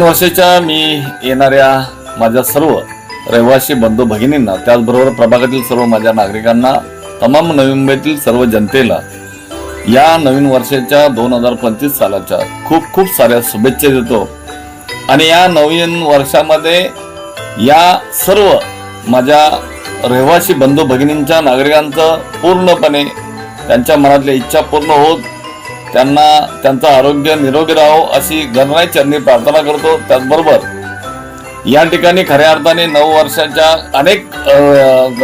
नवीन वर्षाच्या मी येणाऱ्या माझ्या सर्व रहिवासी बंधू भगिनींना त्याचबरोबर प्रभागातील सर्व माझ्या नागरिकांना तमाम नवी मुंबईतील सर्व जनतेला या नवीन वर्षाच्या दोन हजार पंचवीस सालाच्या खूप खूप साऱ्या शुभेच्छा देतो. आणि या नवीन वर्षामध्ये या सर्व माझ्या रहिवासी बंधू भगिनींच्या नागरिकांचं पूर्णपणे त्यांच्या मनातल्या इच्छा पूर्ण होत त्यांना त्यांचं आरोग्य निरोगी राहो अशी गणराय चरणी प्रार्थना करतो. त्याचबरोबर या ठिकाणी खऱ्या अर्थाने नऊ वर्षाच्या अनेक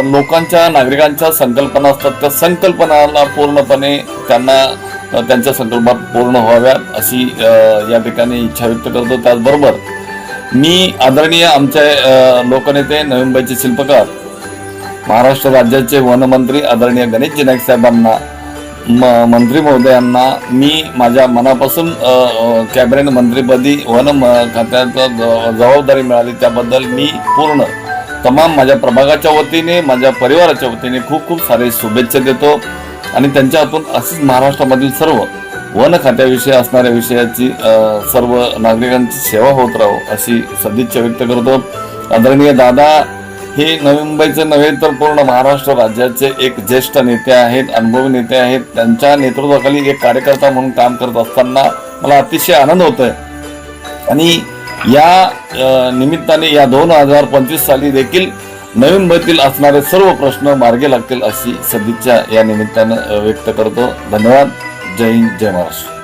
लोकांच्या नागरिकांच्या संकल्पना असतात. त्या संकल्पनाला पूर्णपणे त्यांना त्यांच्या संकल्पात पूर्ण व्हाव्यात अशी या ठिकाणी इच्छा व्यक्त करतो. त्याचबरोबर मी आदरणीय आमचे लोकनेते नवी मुंबईचे शिल्पकार महाराष्ट्र राज्याचे वनमंत्री आदरणीय गणेशजी नाईक साहेबांना म मंत्री महोदयांना मी माझ्या मनापासून कॅबिनेट मंत्रीपदी वन म- खात्याचा जबाबदारी मिळाली. त्याबद्दल मी पूर्ण तमाम माझ्या प्रभागाच्या वतीने माझ्या परिवाराच्या वतीने खूप खूप सारे शुभेच्छा देतो. आणि त्यांच्या हातून असेच महाराष्ट्रामधील सर्व वन खात्याविषयी असणाऱ्या विषयाची सर्व नागरिकांची सेवा होत राहो अशी सदिच्छा व्यक्त करतो. आदरणीय दादा हे नवी मुंबईचे नव्हे तर पूर्ण महाराष्ट्र राज्याचे एक ज्येष्ठ नेते आहेत अनुभवी नेते आहेत. त्यांच्या नेतृत्वाखाली एक कार्यकर्ता म्हणून काम करत असताना मला अतिशय आनंद होतोय. आणि या निमित्ताने या दोन हजार पंचवीस साली देखील नवी मुंबईतील असणारे सर्व प्रश्न मार्गी लागतील अशी सदिच्छा या निमित्तानं व्यक्त करतो. धन्यवाद. जय हिंद जय महाराष्ट्र.